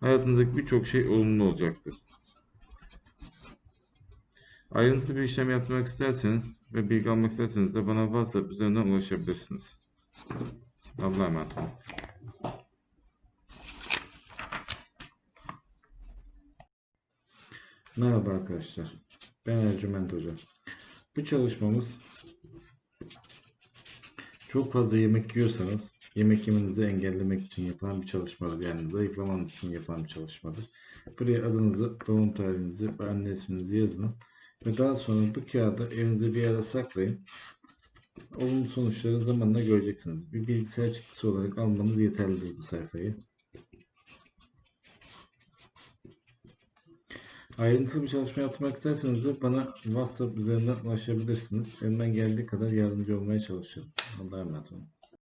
hayatınızdaki birçok şey olumlu olacaktır. Ayrıntılı bir işlem yaptırmak isterseniz ve bilgi almak isterseniz de bana WhatsApp üzerinden ulaşabilirsiniz. Allah'a emanet olun. Merhaba arkadaşlar. Ben Ercüment Hoca. Bu çalışmamız çok fazla yemek yiyorsanız yemek yemenizi engellemek için yapılan bir çalışmadır. Yani zayıflamanız için yapılan bir çalışmadır. Buraya adınızı, doğum tarihinizi ve anne isminizi yazın. Ve daha sonra bu kağıdı evinizde bir yere saklayın. Olumlu sonuçları zamanla göreceksiniz. Bir bilgisayar çıktısı olarak almanız yeterlidir bu sayfayı. Ayrıntılı bir çalışma yapmak isterseniz de bana WhatsApp üzerinden ulaşabilirsiniz. Elimden geldiği kadar yardımcı olmaya çalışırım. Allah'a emanet olun.